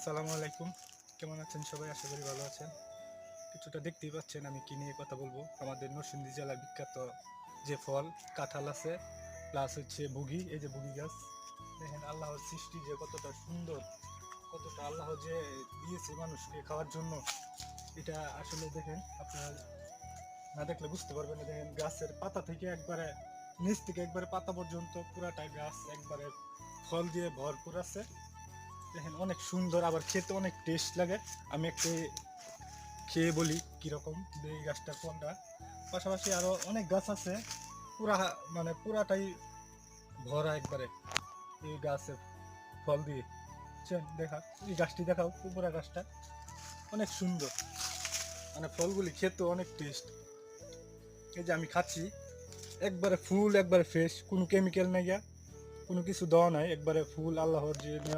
আসসালামু আলাইকুম। কেমন আছেন সবাই? আশা করি ভালো আছেন। কিছুটা দেখতেই পাচ্ছেন আমি কি নিয়ে কথা বলব। আমাদের নরসিংদী জেলার বিখ্যাত যে ফল, কাঁঠাল আছে, প্লাস হচ্ছে বুগি এই যে বুগি গাছ, দেখেন আল্লাহর সৃষ্টি যে কতটা সুন্দর, কতটা আল্লাহ যে দিয়েছে মানুষকে খাওয়ার জন্য। এটা আসলে দেখেন আপনার না দেখলে বুঝতে পারবেন না। দেখেন গাছের পাতা থেকে একবারে, নিচ থেকে একবারে পাতা পর্যন্ত পুরাটাই গাছ, একবারে ফল দিয়ে ভরপুর আছে। দেখেন, অনেক সুন্দর, আবার খেতে অনেক টেস্ট লাগে। আমি একটু খেয়ে বলি কীরকম এই গাছটা কোনটা পাশাপাশি আরও অনেক গাছ আছে, পুরা মানে পুরাটাই ভরা একবারে এই গাছের ফল দিয়ে। বুঝছেন দেখা, এই গাছটি দেখাও, পুরা গাছটা অনেক সুন্দর। মানে ফলগুলি খেতে অনেক টেস্ট এই যে আমি খাচ্ছি, একবারে ফুল, একবারে ফ্রেশ কোনো কেমিক্যাল নাই কোনো কিছু দেওয়া নাই, একবারে ফুল, আল্লাহর যে